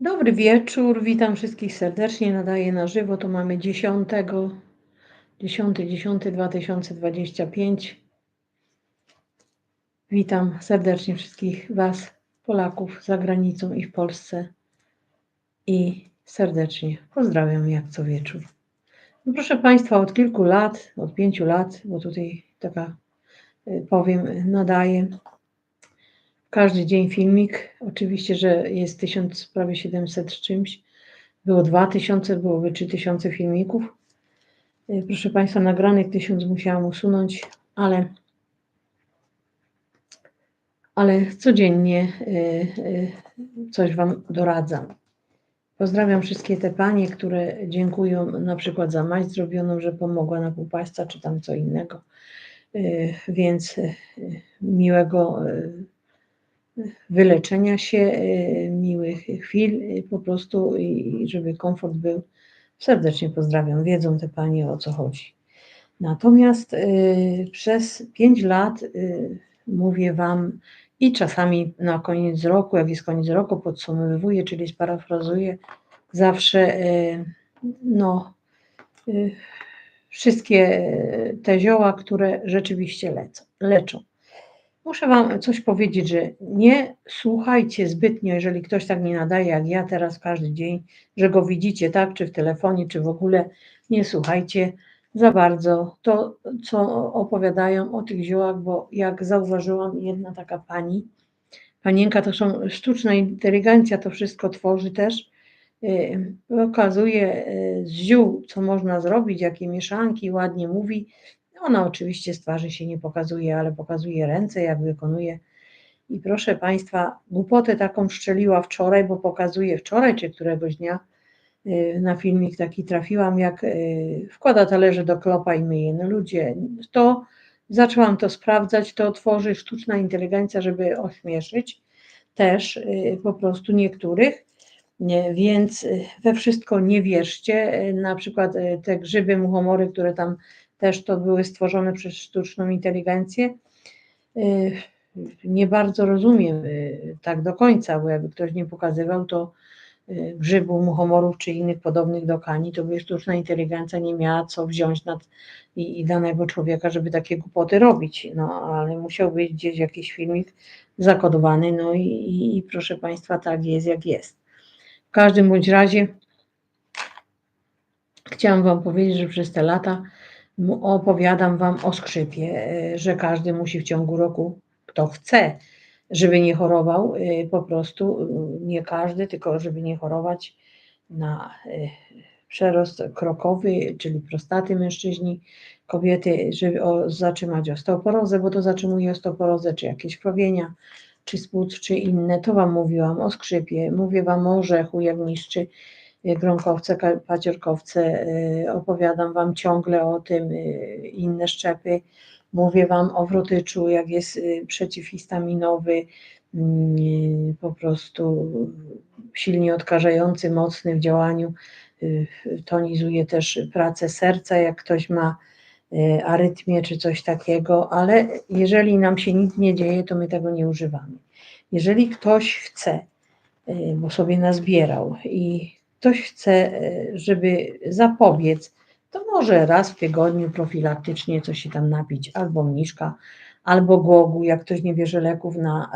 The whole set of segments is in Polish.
Dobry wieczór, witam wszystkich serdecznie. Nadaję na żywo. To mamy 10, 10, 10 2025. Witam serdecznie wszystkich Was, Polaków za granicą i w Polsce. I serdecznie pozdrawiam jak co wieczór. No proszę Państwa, od kilku lat, od pięciu lat, bo tutaj taka y, powiem, nadaję każdy dzień filmik. Oczywiście, że jest 1000, prawie 700 z czymś. Było 2000, byłoby 3000 filmików. Y, Proszę Państwa, nagranych 1000 musiałam usunąć, ale, ale codziennie y, y, coś Wam doradzam. Pozdrawiam wszystkie te panie, które dziękują na przykład za maść zrobioną, że pomogła na półpaśca, czy tam co innego. Więc miłego wyleczenia się, y, miłych chwil y, po prostu i żeby komfort był. Serdecznie pozdrawiam. Wiedzą te panie o co chodzi. Natomiast y, przez 5 lat mówię Wam i czasami na koniec roku, jak jest koniec roku, podsumowuję, czyli sparafrazuję zawsze no, wszystkie te zioła, które rzeczywiście lecą, leczą. Muszę Wam coś powiedzieć, że nie słuchajcie zbytnio, jeżeli ktoś tak nie nadaje jak ja teraz każdy dzień, że go widzicie, tak, czy w telefonie, czy w ogóle, nie słuchajcie za bardzo. To, co opowiadają o tych ziołach, bo jak zauważyłam, jedna taka pani, panienka to są sztuczna inteligencja, to wszystko tworzy też, yy, pokazuje yy, z ziół, co można zrobić, jakie mieszanki, ładnie mówi, ona oczywiście z twarzy się nie pokazuje, ale pokazuje ręce, jak wykonuje. I proszę Państwa, głupotę taką szczeliła wczoraj, bo pokazuje wczoraj czy któregoś dnia y, na filmik taki trafiłam, jak y, wkłada talerze do klopa i myje. No ludzie, to zaczęłam to sprawdzać, to tworzy sztuczna inteligencja, żeby ośmieszyć też y, po prostu niektórych. Nie, więc we wszystko nie wierzcie. Na przykład te grzyby, muchomory, które tam też to były stworzone przez sztuczną inteligencję. Y, Nie bardzo rozumiem y, tak do końca, bo jakby ktoś nie pokazywał, to y, grzybu, muchomorów czy innych podobnych do kani, to by sztuczna inteligencja nie miała co wziąć nad i, i danego człowieka, żeby takie głupoty robić. No ale musiał być gdzieś jakiś filmik zakodowany, no i, i, i proszę Państwa, tak jest jak jest. W każdym bądź razie chciałam Wam powiedzieć, że przez te lata opowiadam Wam o skrzypie, e, że każdy musi w ciągu roku, kto chce, żeby nie chorował, e, po prostu e, nie każdy, tylko żeby nie chorować na przerost krokowy, czyli prostaty mężczyźni, kobiety, żeby o, zatrzymać osteoporozę, bo to zatrzymuje osteoporozę, czy jakieś krwawienia, czy płuc, czy inne. To Wam mówiłam o skrzypie, mówię Wam o orzechu, jak niszczy e, gronkowce, paciorkowce, e, opowiadam Wam ciągle o tym, e, inne szczepy, mówię Wam o wrotyczu, jak jest e, przeciwhistaminowy, po prostu silnie odkażający, mocny w działaniu, y, tonizuje też pracę serca, jak ktoś ma y, arytmię czy coś takiego, ale jeżeli nam się nic nie dzieje, to my tego nie używamy. Jeżeli ktoś chce, y, bo sobie nazbierał i ktoś chce, y, żeby zapobiec, to może raz w tygodniu profilaktycznie coś się tam napić, albo mniszka, albo głogu, jak ktoś nie bierze leków na,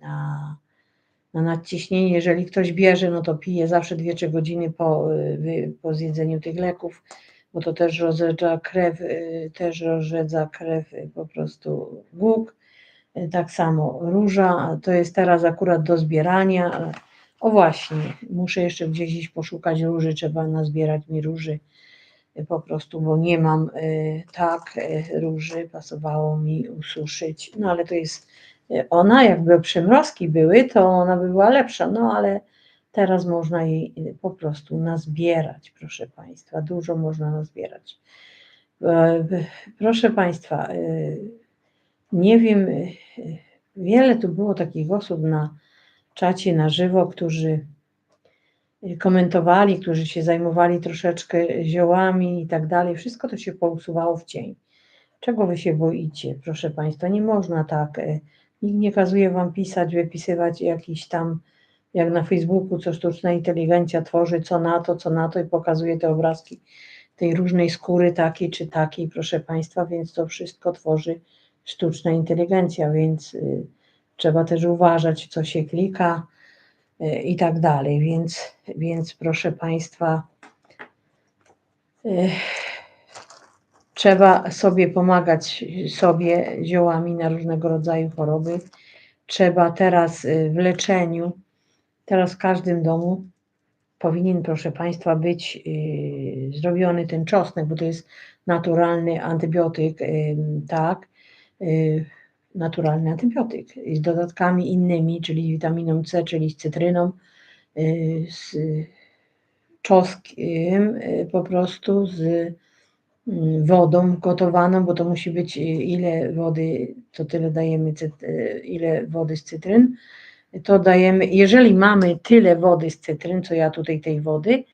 na, na nadciśnienie. Jeżeli ktoś bierze, no to pije zawsze 2-3 godziny po, wy- po zjedzeniu tych leków, bo to też rozrzedza krew, y, też rozrzedza krew po prostu głóg. Tak samo róża, to jest teraz akurat do zbierania. O właśnie, muszę jeszcze gdzieś iść poszukać róży, trzeba nazbierać mi róży y, po prostu, bo nie mam y, tak y, róży, pasowało mi ususzyć, no ale to jest ona, jakby przymrozki były, to ona by była lepsza, no ale teraz można jej po prostu nazbierać, proszę Państwa, dużo można nazbierać. Proszę Państwa, nie wiem, wiele tu było takich osób na czacie na żywo, którzy komentowali, którzy się zajmowali troszeczkę ziołami i tak dalej. Wszystko to się pousuwało w cień. Czego wy się boicie, proszę Państwa? Nie można tak. y, Nikt nie kazuje Wam pisać, wypisywać jakichś tam jak na Facebooku, co sztuczna inteligencja tworzy, co na to, co na to i pokazuje te obrazki tej różnej skóry takiej czy takiej, proszę Państwa, więc to wszystko tworzy sztuczna inteligencja, więc y, trzeba też uważać, co się klika y, i tak dalej, więc, więc proszę Państwa, y, trzeba sobie pomagać sobie ziołami na różnego rodzaju choroby. Trzeba teraz y, w leczeniu, teraz w każdym domu powinien, proszę Państwa, być zrobiony ten czosnek, bo to jest naturalny antybiotyk, tak, naturalny antybiotyk z dodatkami innymi, czyli witaminą C, czyli z cytryną, y, z czosnkiem, y, po prostu z mm, wodą gotowaną, bo to musi być y, ile wody, to tyle dajemy, y, ile wody z cytryn, to dajemy, jeżeli mamy tyle wody z cytryn, co ja tutaj tej wody,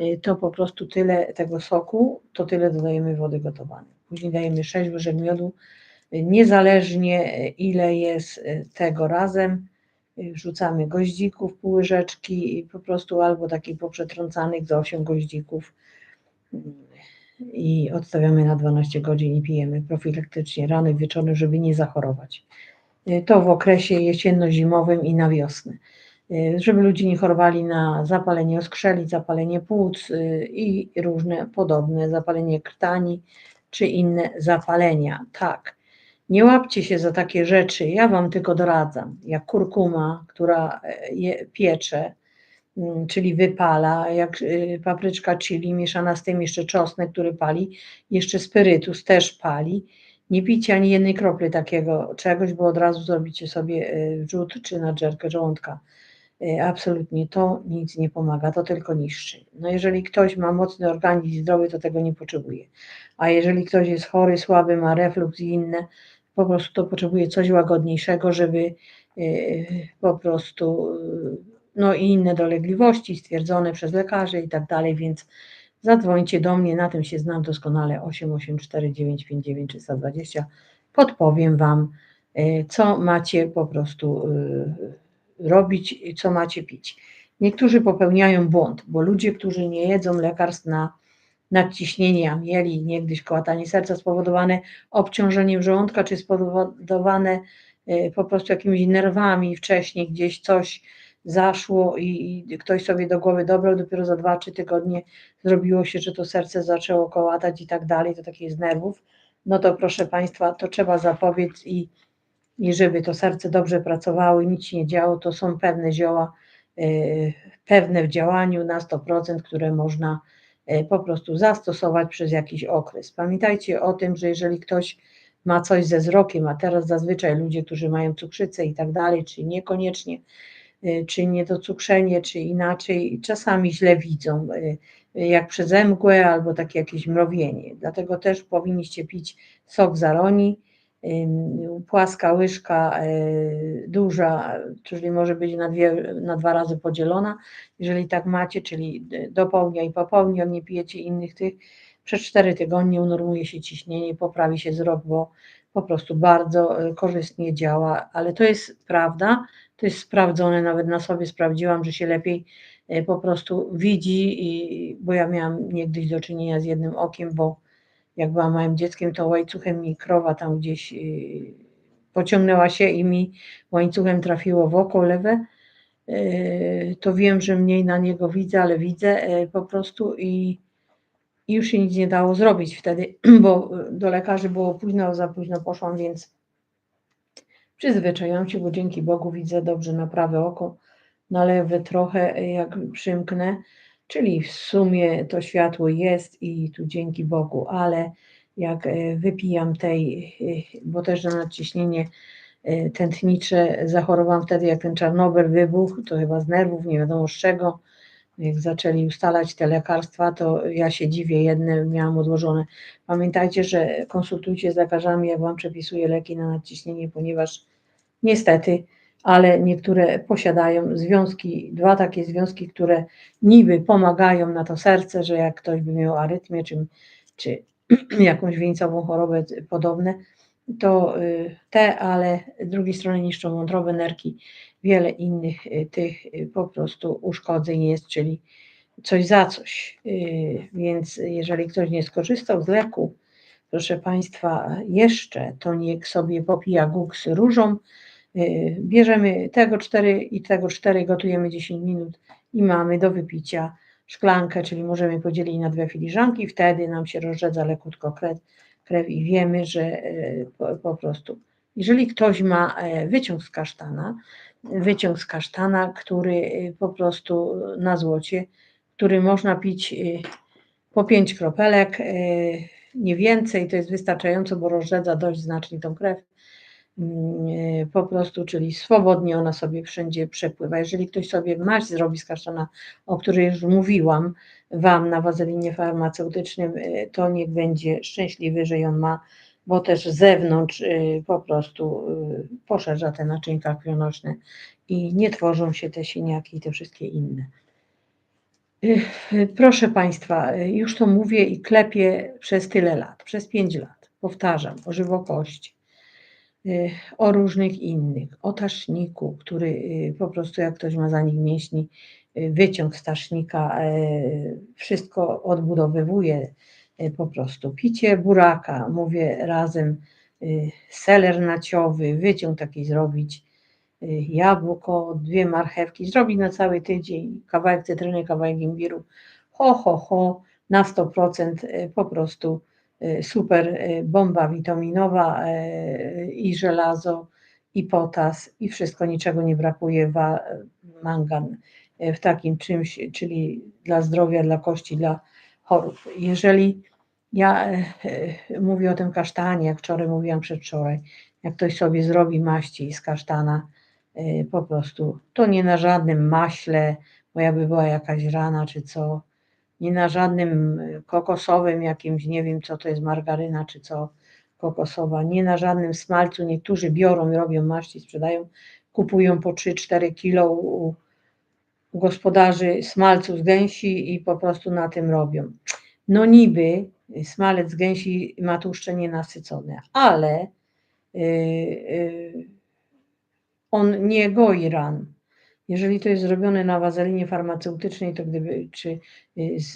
y, to po prostu tyle tego soku, to tyle dodajemy wody gotowanej. Później dajemy 6 łyżek miodu, y, niezależnie y, ile jest y, tego razem, y, wrzucamy goździków, pół łyżeczki i po prostu albo takich poprzetrącanych za 8 goździków i odstawiamy na 12 godzin i pijemy profilaktycznie rano i wieczorem, żeby nie zachorować. To w okresie jesienno-zimowym i na wiosnę. Żeby ludzie nie chorowali na zapalenie oskrzeli, zapalenie płuc i różne podobne, zapalenie krtani czy inne zapalenia. Tak, nie łapcie się za takie rzeczy, ja Wam tylko doradzam, jak kurkuma, która e, je, piecze, mm, czyli wypala, jak y, papryczka chili mieszana z tym jeszcze czosnek, który pali, jeszcze spirytus też pali. Nie pijcie ani jednej kropli takiego czegoś, bo od razu zrobicie sobie y, wrzód czy nadżerkę żołądka. Y, Absolutnie to nic nie pomaga, to tylko niszczy. No jeżeli ktoś ma mocny organizm zdrowy, to tego nie potrzebuje. A jeżeli ktoś jest chory, słaby, ma refluks i inne, po prostu to potrzebuje coś łagodniejszego, żeby y, po prostu y, no i inne dolegliwości stwierdzone przez lekarzy i tak dalej, więc zadzwońcie do mnie, na tym się znam doskonale 884 959 320. Podpowiem Wam, y, co macie po prostu robić i co macie pić. Niektórzy popełniają błąd, bo ludzie, którzy nie jedzą lekarstw na nadciśnienie, mieli niegdyś kołatanie serca spowodowane obciążeniem żołądka, czy spowodowane y, po prostu jakimiś nerwami. Wcześniej, gdzieś coś zaszło i, ktoś sobie do głowy dobrał, dopiero za 2-3 tygodnie zrobiło się, że to serce zaczęło kołatać i tak dalej, to takie z nerwów, no to proszę Państwa, to trzeba zapobiec i, i żeby to serce dobrze pracowało i nic się nie działo, to są pewne zioła, y, pewne w działaniu na 100%, które można po prostu zastosować przez jakiś okres. Pamiętajcie o tym, że jeżeli ktoś ma coś ze wzrokiem, a teraz zazwyczaj ludzie, którzy mają cukrzycę i tak dalej, czy niekoniecznie, y, czy niedocukrzenie, czy inaczej, czasami źle widzą, y, jak przez mgłę albo takie jakieś mrowienie. Dlatego też powinniście pić sok zaroni, ym, płaska łyżka y, duża, czyli może być na, dwie, na dwa razy podzielona, jeżeli tak macie, czyli d- do południa i po południu, nie pijecie innych tych, przez 4 tygodnie unormuje się ciśnienie, poprawi się wzrok, bo po prostu bardzo y, korzystnie działa, ale to jest prawda, to jest sprawdzone, nawet na sobie sprawdziłam, że się lepiej y, po prostu widzi, i, bo ja miałam niegdyś do czynienia z jednym okiem, bo jak byłam małym dzieckiem, to łańcuchem mi krowa tam gdzieś y, pociągnęła się i mi łańcuchem trafiło w oko lewe, y, to wiem, że mniej na niego widzę, ale widzę y, po prostu i, już się nic nie dało zrobić wtedy, bo do lekarzy było późno, za późno poszłam, więc przyzwyczaiłam się, bo dzięki Bogu widzę dobrze na prawe oko, na lewe trochę jak przymknę, czyli w sumie to światło jest i tu dzięki Bogu, ale jak y, wypijam tej, y, bo też na nadciśnienie y, tętnicze zachorowałam wtedy, jak ten Czarnobyl wybuchł, to chyba z nerwów, nie wiadomo z czego, jak zaczęli ustalać te lekarstwa, to ja się dziwię, jedne miałam odłożone. Pamiętajcie, że konsultujcie z lekarzami, jak Wam przepisuję leki na nadciśnienie, ponieważ niestety, ale niektóre posiadają związki, dwa takie związki, które niby pomagają na to serce, że jak ktoś by miał arytmię czy, czy jakąś wieńcową chorobę podobne, to y, te, ale z drugiej strony niszczą wątrobę, nerki, wiele innych y, tych y, po prostu uszkodzeń jest, czyli coś za coś. Więc jeżeli ktoś nie skorzystał z leku, proszę Państwa, jeszcze to niech sobie popija guk z różą. Bierzemy tego cztery i tego cztery, gotujemy 10 minut i mamy do wypicia szklankę, czyli możemy podzielić na dwie filiżanki, wtedy nam się rozrzedza lekutko krew, krew i wiemy, że e, po, po prostu, jeżeli ktoś ma e, wyciąg z kasztana, wyciąg z kasztana, który e, po prostu na złocie, który można pić po pięć kropelek, nie więcej, to jest wystarczająco, bo rozrzedza dość znacznie tą krew. Mm, po prostu, czyli swobodnie ona sobie wszędzie przepływa. Jeżeli ktoś sobie maść zrobi z kasztana, o której już mówiłam Wam na wazelinie farmaceutycznym, y, to niech będzie szczęśliwy, że ją ma, bo też z zewnątrz y, po prostu poszerza te naczynka krwionośne i nie tworzą się te siniaki i te wszystkie inne. Proszę Państwa, już to mówię i klepię przez tyle lat, przez pięć lat. Powtarzam o żywokości, o różnych innych, o taszniku, który y, po prostu jak ktoś ma zanik mięśni, y, wyciąg z tasznika wszystko odbudowywuje po prostu. Picie buraka, mówię razem, seler naciowy, wyciąg taki zrobić, jabłko, dwie marchewki, zrobić na cały tydzień, kawałek cytryny, kawałek imbiru, ho, ho, ho, na 100% po prostu Y, super y, bomba witaminowa y, i żelazo, i potas, i wszystko, niczego nie brakuje, mangan w takim czymś, czyli dla zdrowia, dla kości, dla chorób. Jeżeli ja mówię o tym kasztanie, jak wczoraj mówiłam przedwczoraj, jak ktoś sobie zrobi maści z kasztana, po prostu, to nie na żadnym maśle, bo jakby była jakaś rana czy co, nie na żadnym e, kokosowym jakimś, nie wiem co to jest margaryna czy co kokosowa, nie na żadnym smalcu. Niektórzy biorą robią maści, sprzedają, kupują po 3-4 kilo u, gospodarzy smalcu z gęsi i po prostu na tym robią. No niby smalec z gęsi ma tłuszcze nienasycone, ale yy, yy, on nie goi ran jeżeli to jest zrobione na wazelinie farmaceutycznej, to gdyby, czy y, z,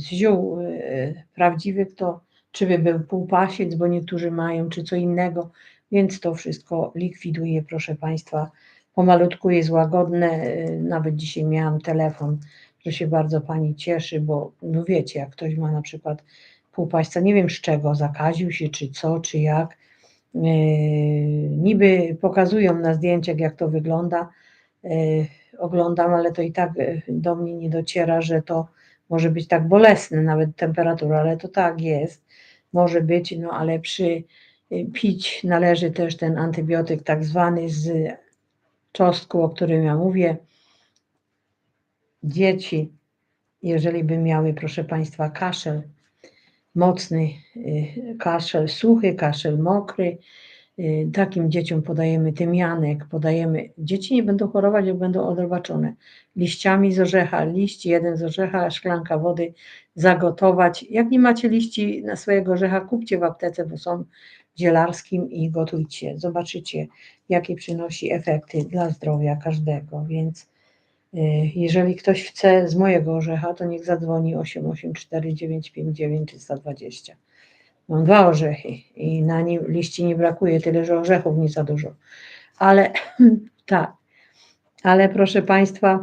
z ziół y, prawdziwych, to czy by był półpasiec, bo niektórzy mają, czy co innego, więc to wszystko likwiduje, proszę Państwa. Pomalutku jest łagodne, y, nawet dzisiaj miałam telefon, że się bardzo Pani cieszy, bo no wiecie, jak ktoś ma na przykład półpaśca, nie wiem z czego, zakaził się, czy co, czy jak, niby pokazują na zdjęciach, jak to wygląda, oglądam, ale to i tak e, do mnie nie dociera, że to może być tak bolesne, nawet temperatura, ale to tak jest, może być, no ale przy e, pić należy też ten antybiotyk tak zwany z czosnku, o którym ja mówię. Dzieci, jeżeli by miały, proszę Państwa, kaszel, mocny kaszel, suchy, kaszel mokry, takim dzieciom podajemy tymianek, podajemy, dzieci nie będą chorować, jak będą odrobaczone. Liściami z orzecha, liść jeden z orzecha, szklanka wody zagotować. Jak nie macie liści na swojego orzecha, kupcie w aptece, bo są w zielarskim i gotujcie. Zobaczycie, jakie przynosi efekty dla zdrowia każdego, więc y, jeżeli ktoś chce z mojego orzecha, to niech zadzwoni 884 959 320. Mam dwa orzechy i na nim liści nie brakuje, tyle że orzechów nie za dużo. Ale tak, ale proszę Państwa,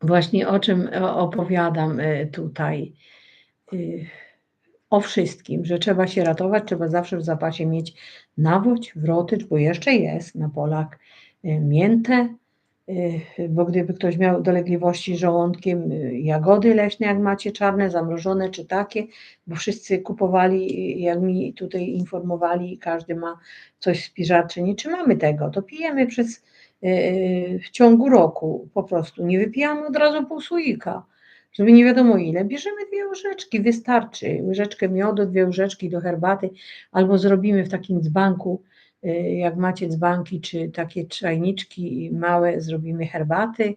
właśnie o czym opowiadam e, tutaj. E, o wszystkim, że trzeba się ratować, trzeba zawsze w zapasie mieć nawódź, wrotycz, bo jeszcze jest na polach e, miętę, Y, bo gdyby ktoś miał dolegliwości z żołądkiem, y, jagody leśne, jak macie czarne, zamrożone czy takie, bo wszyscy kupowali, jak mi tutaj informowali, każdy ma coś w spiżarczyni, czy mamy tego, to pijemy przez y, w ciągu roku. Po prostu, nie wypijamy od razu pół słoika, żeby nie wiadomo ile, bierzemy dwie łyżeczki, wystarczy, łyżeczkę miodu, dwie łyżeczki do herbaty, albo zrobimy w takim dzbanku, Y, jak macie dzbanki czy takie czajniczki małe, zrobimy herbaty.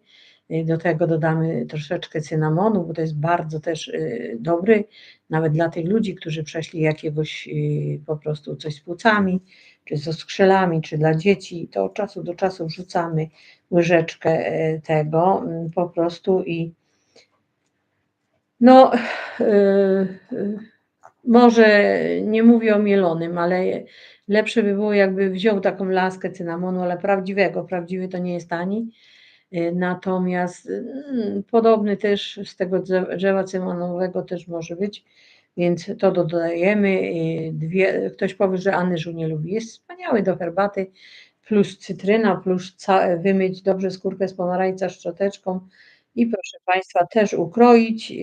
Y, Do tego dodamy troszeczkę cynamonu, bo to jest bardzo też y, dobry, nawet dla tych ludzi, którzy przeszli jakiegoś po prostu coś z płucami, czy z oskrzelami, czy dla dzieci, to od czasu do czasu wrzucamy łyżeczkę tego mm, po prostu i no, y, y, może nie mówię o mielonym, ale lepsze by było, jakby wziął taką laskę cynamonu, ale prawdziwego. Prawdziwy to nie jest tani. Y, Natomiast mm, podobny też z tego drzewa- cynamonowego też może być, więc to dodajemy. Y, Dwie, ktoś powie, że anyżu nie lubi. Jest wspaniały do herbaty, plus cytryna, plus wymyć dobrze skórkę z pomarańca szczoteczką i proszę Państwa też ukroić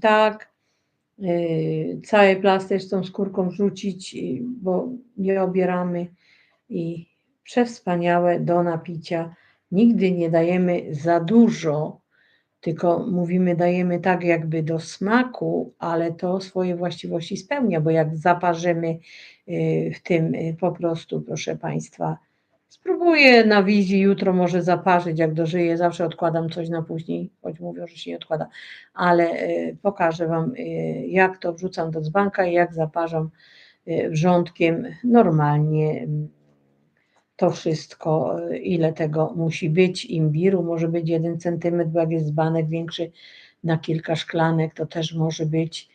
tak, y, cały plaster z tą skórką wrzucić, y, bo nie obieramy i przewspaniałe do napicia. Nigdy nie dajemy za dużo, tylko mówimy dajemy tak jakby do smaku, ale to swoje właściwości spełnia, bo jak zaparzymy y, w tym po prostu, proszę Państwa, spróbuję na wizji, jutro może zaparzyć, jak dożyję, zawsze odkładam coś na później, choć mówią, że się nie odkłada, ale y, pokażę Wam, y, jak to wrzucam do dzbanka i jak zaparzam y, wrzątkiem normalnie to wszystko, ile tego musi być. Imbiru może być 1 cm, bo jak jest dzbanek większy na kilka szklanek, to też może być.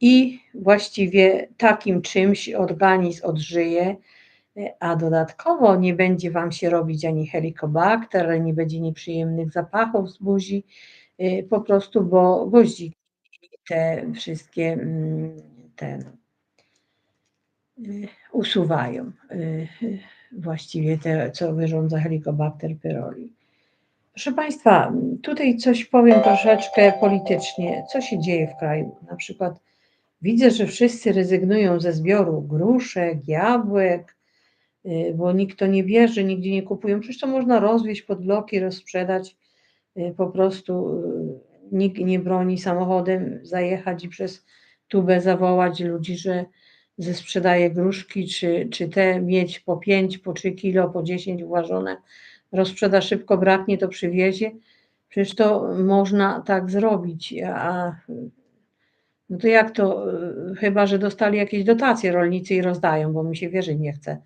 I właściwie takim czymś organizm odżyje, a dodatkowo nie będzie Wam się robić ani helikobakter, nie będzie nieprzyjemnych zapachów z buzi, y, po prostu, bo goździki te wszystkie mm, te y, usuwają. y, właściwie te, co wyrządza Helicobacter pylori. Proszę Państwa, tutaj coś powiem troszeczkę politycznie. Co się dzieje w kraju? Na przykład widzę, że wszyscy rezygnują ze zbioru gruszek, jabłek, bo nikt to nie bierze, nigdzie nie kupują. Przecież to można rozwieźć pod bloki, rozsprzedać. y, Po prostu y, nikt nie broni samochodem zajechać i przez tubę zawołać ludzi, że że sprzedaje gruszki, czy, czy te mieć po 5, po 3 kilo, po 10 uważone, rozsprzeda szybko, braknie, to przywiezie. Przecież to można tak zrobić, a no to jak to, y, chyba że dostali jakieś dotacje rolnicy i rozdają, bo mi się wierzyć nie chce,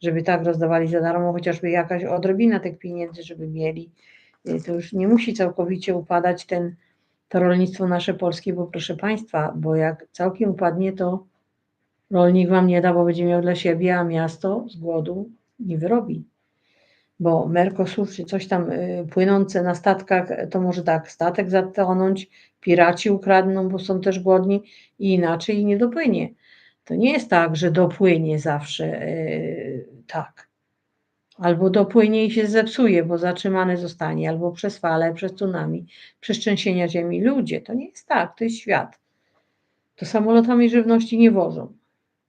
żeby tak rozdawali za darmo, chociażby jakaś odrobina tych pieniędzy, żeby mieli. Y, To już nie musi całkowicie upadać ten, to rolnictwo nasze polskie, bo proszę Państwa, bo jak całkiem upadnie, to rolnik Wam nie da, bo będzie miał dla siebie, a miasto z głodu nie wyrobi. Bo Mercosur czy coś tam y, płynące na statkach, to może tak, statek zatonąć, piraci ukradną, bo są też głodni i inaczej nie dopłynie. To nie jest tak, że dopłynie zawsze y, tak. Albo dopłynie i się zepsuje, bo zatrzymane zostanie, albo przez fale, przez tsunami, przez trzęsienia ziemi. Ludzie, to nie jest tak, to jest świat. To samolotami żywności nie wożą.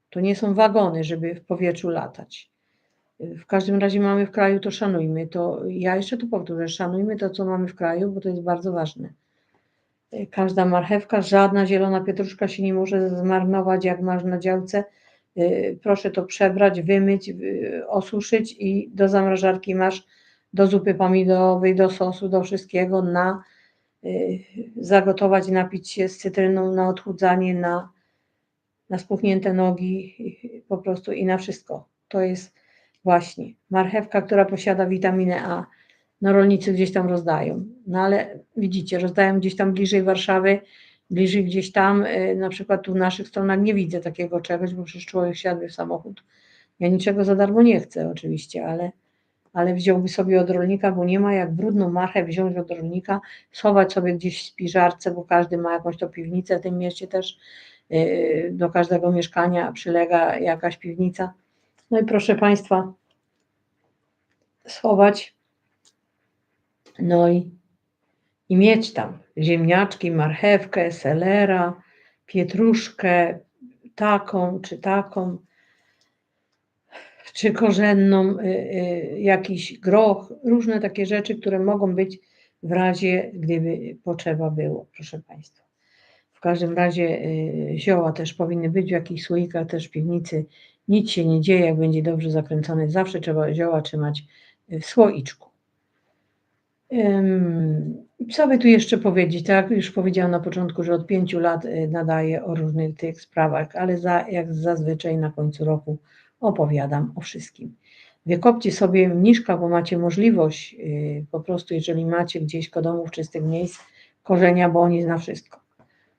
To nie są wagony, żeby w powietrzu latać. W każdym razie mamy w kraju, to szanujmy to. Ja jeszcze tu powtórzę, szanujmy to, co mamy w kraju, bo to jest bardzo ważne. Każda marchewka, żadna zielona pietruszka się nie może zmarnować, jak masz na działce. Y, Proszę to przebrać, wymyć, y, osuszyć i do zamrażarki masz do zupy pomidorowej, do sosu, do wszystkiego na y, zagotować, napić się z cytryną na odchudzanie, na, na spuchnięte nogi, po prostu i na wszystko. To jest właśnie marchewka, która posiada witaminę A. No rolnicy gdzieś tam rozdają, no ale widzicie, rozdają gdzieś tam bliżej Warszawy, bliżej gdzieś tam, y, na przykład tu w naszych stronach nie widzę takiego czegoś, bo przecież człowiek siadł w samochód. Ja niczego za darmo nie chcę oczywiście, ale, ale wziąłby sobie od rolnika, bo nie ma jak brudną marchew wziąć od rolnika, schować sobie gdzieś w spiżarce, bo każdy ma jakąś to piwnicę w tym mieście też, y, do każdego mieszkania przylega jakaś piwnica. No i proszę Państwa, schować, no i, i mieć tam ziemniaczki, marchewkę, selera, pietruszkę, taką czy taką, czy korzenną, y, y, jakiś groch, różne takie rzeczy, które mogą być w razie, gdyby potrzeba było, proszę Państwa. W każdym razie y, zioła też powinny być w jakichś słoikach, też w piwnicy. Nic się nie dzieje, jak będzie dobrze zakręcony. Zawsze trzeba zioła trzymać w słoiczku. Co by tu jeszcze powiedzieć? Tak, już powiedziałam na początku, że od pięciu lat y, nadaję o różnych tych sprawach, ale za, jak zazwyczaj na końcu roku opowiadam o wszystkim. Wykopcie sobie mniszka, bo macie możliwość, y, po prostu jeżeli macie gdzieś kodomów czystych miejsc, korzenia, bo on zna wszystko.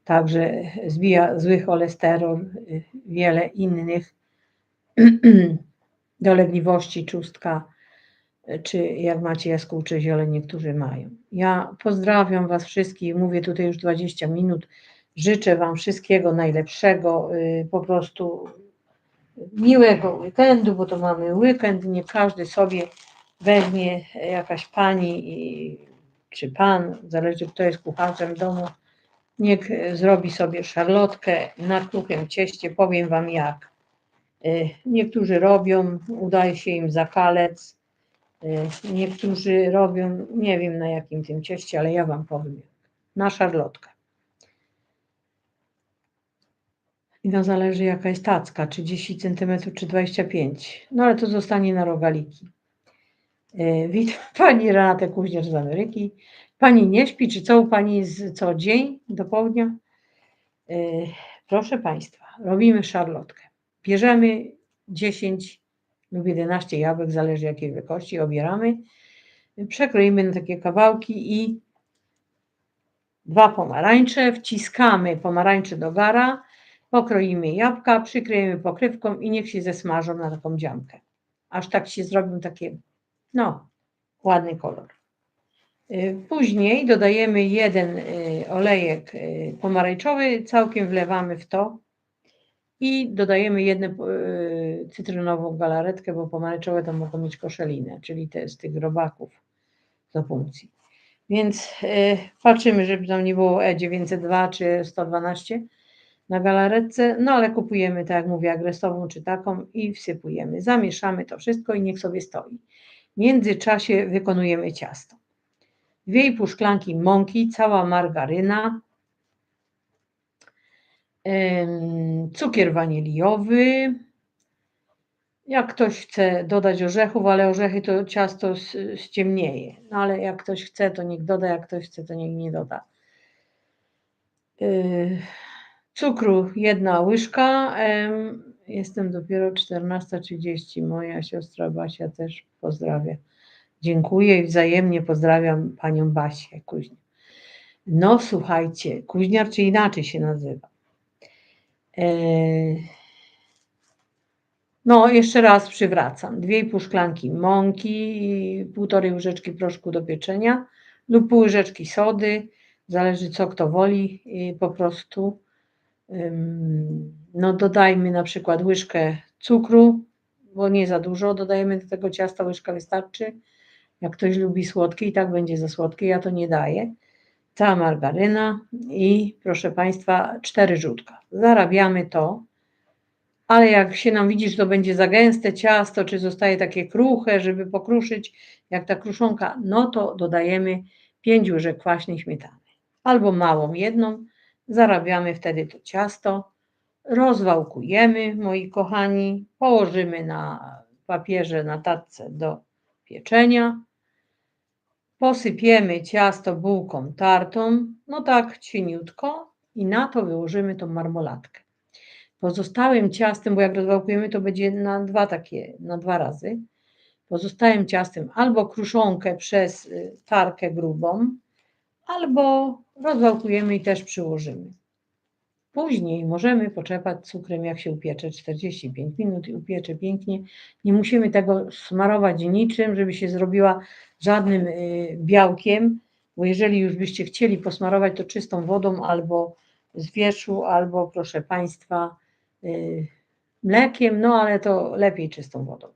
Także zbija zły cholesterol, y, wiele innych dolegliwości czustka, czy jak macie jaskółcze ziele, niektórzy mają. Ja pozdrawiam Was wszystkich, mówię tutaj już 20 minut, życzę Wam wszystkiego najlepszego, y, po prostu miłego weekendu, bo to mamy weekend, nie każdy sobie weźmie jakaś pani i, czy pan, zależy kto jest kucharzem domu, niech zrobi sobie szarlotkę na kruchym cieście, powiem Wam jak. Y, Niektórzy robią, udaje się im zakalec, niektórzy robią, nie wiem na jakim tym cieście, ale ja Wam powiem. Na szarlotkę. I no zależy jaka jest tacka, czy 10 cm, czy 25. No ale to zostanie na rogaliki. E, Witam Pani Renatę Kuźnierz z Ameryki. Pani nie śpi, czy co u Pani z co dzień do południa? E, Proszę Państwa, robimy szarlotkę. Bierzemy 10 lub 11 jabłek, zależy jakiej wielkości, obieramy. Przekroimy na takie kawałki i dwa pomarańcze, wciskamy pomarańcze do gara, pokroimy jabłka, przykryjemy pokrywką i niech się zesmażą na taką dziamkę. Aż tak się zrobią takie, no, ładny kolor. Y, Później dodajemy jeden y, olejek y, pomarańczowy, całkiem wlewamy w to i dodajemy jedną y, cytrynową galaretkę, bo pomarańczowe to mogą mieć koszelinę, czyli te z tych robaków z opuncji. Więc y, patrzymy, żeby tam nie było E902 czy 112 na galaretce, no ale kupujemy, tak jak mówię, agresową czy taką i wsypujemy. Zamieszamy to wszystko i niech sobie stoi. W międzyczasie wykonujemy ciasto. 2,5 szklanki mąki, cała margaryna, cukier waniliowy. Jak ktoś chce dodać orzechów, ale orzechy to ciasto ściemnieje. No ale jak ktoś chce, to niech doda, jak ktoś chce, to niech nie doda. Yy, Cukru jedna łyżka. em, Jestem dopiero 14.30. Moja siostra Basia też pozdrawia. Dziękuję i wzajemnie pozdrawiam panią Basię Kuźniar. No słuchajcie, Kuźniar czy inaczej się nazywa. E, No, jeszcze raz przywracam. 2,5 szklanki mąki, półtorej łyżeczki proszku do pieczenia lub pół łyżeczki sody, zależy co kto woli, i po prostu no dodajmy na przykład łyżkę cukru, bo nie za dużo, dodajemy do tego ciasta, łyżka wystarczy. Jak ktoś lubi słodkie i tak będzie za słodkie, ja to nie daję. Cała margaryna i proszę Państwa, cztery żółtka. Zarabiamy to, ale jak się nam widzi, że to będzie za gęste ciasto, czy zostaje takie kruche, żeby pokruszyć, jak ta kruszonka, no to dodajemy 5 łyżek kwaśnej śmietany. Albo małą jedną, zarabiamy wtedy to ciasto, rozwałkujemy, moi kochani, położymy na papierze, na tacce do pieczenia, posypiemy ciasto bułką tartą, no tak cieniutko i na to wyłożymy tą marmolatkę. Pozostałym ciastem, bo jak rozwałkujemy, to będzie na dwa takie, na dwa razy. Pozostałym ciastem albo kruszonkę przez y, tarkę grubą, albo rozwałkujemy i też przyłożymy. Później możemy poczepać cukrem, jak się upiecze, 45 minut i upiecze pięknie. Nie musimy tego smarować niczym, żeby się zrobiła żadnym y, białkiem, bo jeżeli już byście chcieli posmarować to czystą wodą albo z wierzchu, albo proszę Państwa mlekiem, no ale to lepiej czystą wodą.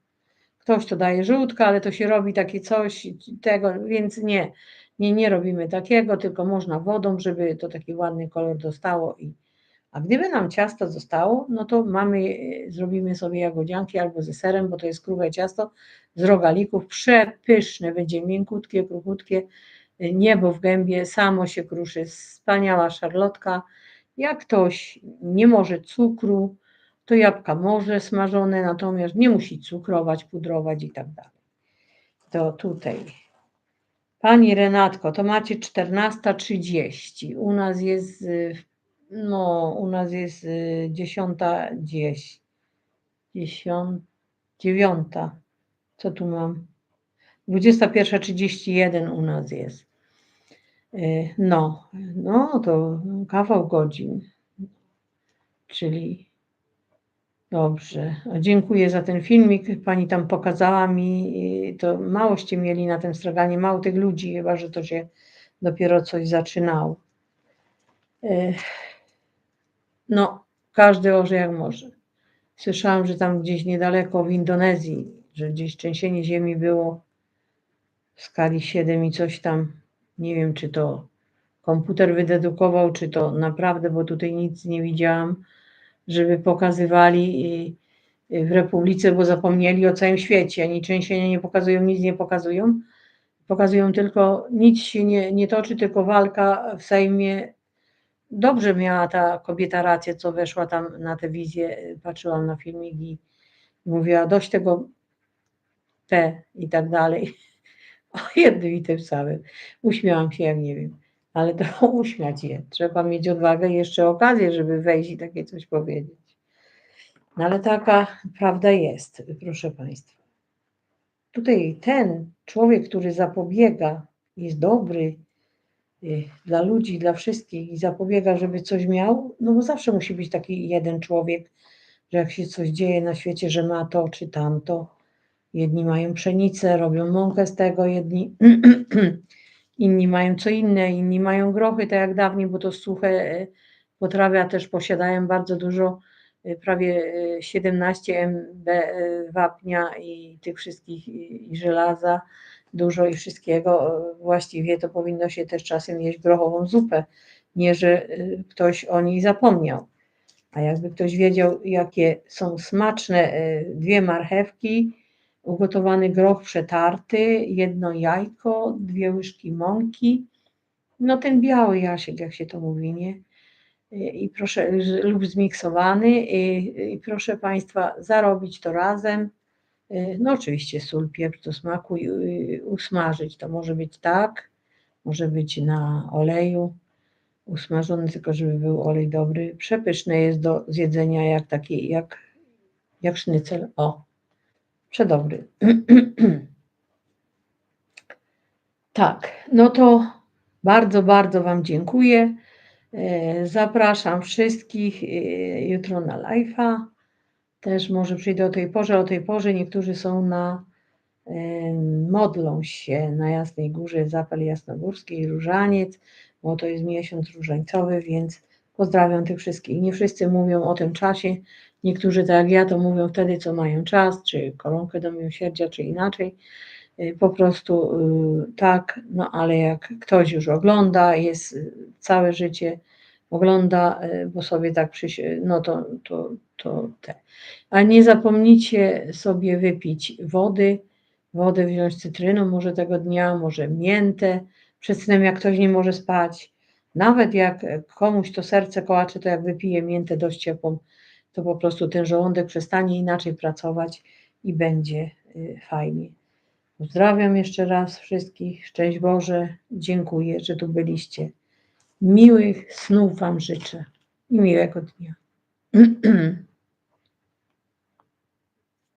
Ktoś to daje żółtka, ale to się robi takie coś tego, więc nie, nie, nie robimy takiego, tylko można wodą, żeby to taki ładny kolor dostało. I, a gdyby nam ciasto zostało, no to mamy, y, zrobimy sobie jagodzianki albo ze serem, bo to jest kruche ciasto z rogalików, przepyszne, będzie miękutkie, kruchutkie, y, niebo w gębie, samo się kruszy, wspaniała szarlotka. Jak ktoś nie może cukru, to jabłka może smażone, natomiast nie musi cukrować, pudrować i tak dalej. To tutaj Pani Renatko, to macie 14.30. U nas jest, no, u nas jest y, 10.10. 10, 9. Co tu mam? 21.31 u nas jest. Y, No, no to kawał godzin. Czyli dobrze. Dziękuję za ten filmik. Pani tam pokazała mi, to małoście mieli na tym straganie, mało tych ludzi, chyba że to się dopiero coś zaczynało. Y, No, każdy orze jak może. Słyszałam, że tam gdzieś niedaleko w Indonezji, że gdzieś trzęsienie ziemi było w skali 7 i coś tam. Nie wiem, czy to komputer wydedukował, czy to naprawdę, bo tutaj nic nie widziałam, żeby pokazywali i- i w Republice, bo zapomnieli o całym świecie. Ani trzęsienia nie pokazują, nic nie pokazują. Pokazują tylko, nic się nie, nie toczy, tylko walka w Sejmie. Dobrze miała ta kobieta rację, co weszła tam na tę wizję, patrzyłam na filmik i mówiła dość tego P i tak dalej. O jednym i tym samym. Uśmiałam się, jak nie wiem, ale to uśmiać je. Trzeba mieć odwagę i jeszcze okazję, żeby wejść i takie coś powiedzieć. No ale taka prawda jest, proszę Państwa. Tutaj ten człowiek, który zapobiega, jest dobry y, dla ludzi, dla wszystkich i zapobiega, żeby coś miał, no bo zawsze musi być taki jeden człowiek, że jak się coś dzieje na świecie, że ma to czy tamto. Jedni mają pszenicę, robią mąkę z tego, jedni inni mają co inne, inni mają grochy, tak jak dawniej, bo to suche e, potrawia też posiadają bardzo dużo, e, prawie e, 17 MB e, wapnia i tych wszystkich i żelaza, dużo i wszystkiego. Właściwie to powinno się też czasem jeść grochową zupę, nie że ktoś o niej zapomniał. A jakby ktoś wiedział, jakie są smaczne dwie marchewki, ugotowany groch przetarty, jedno jajko, dwie łyżki mąki, no ten biały jasiek, jak się to mówi, nie? I proszę, lub zmiksowany i, i proszę Państwa zarobić to razem. No oczywiście sól, pieprz do smaku i usmażyć. To może być tak, może być na oleju usmażony, tylko żeby był olej dobry. Przepyszne jest do zjedzenia jak taki, jak, jak sznycel. O, przedobry. Tak, no to bardzo, bardzo Wam dziękuję. E, Zapraszam wszystkich e, jutro na live'a. Też może przyjdę o tej porze. O tej porze niektórzy są na, e, modlą się na Jasnej Górze, Zapel Jasnogórski i Różaniec, bo to jest miesiąc różańcowy, więc pozdrawiam tych wszystkich. Nie wszyscy mówią o tym czasie. Niektórzy, tak jak ja, to mówią wtedy, co mają czas, czy koronkę do miłosierdzia, czy inaczej. Y, Po prostu y, tak, no ale jak ktoś już ogląda, jest y, całe życie, ogląda, bo sobie tak przyś- no to, to, to te. A nie zapomnijcie sobie wypić wody, wodę wziąć cytryną może tego dnia, może miętę, przed snem jak ktoś nie może spać. Nawet jak komuś to serce kołacze, to jak wypije miętę dość ciepłą, to po prostu ten żołądek przestanie inaczej pracować i będzie y, fajnie. Pozdrawiam jeszcze raz wszystkich. Szczęść Boże. Dziękuję, że tu byliście. Miłych snów Wam życzę i miłego dnia.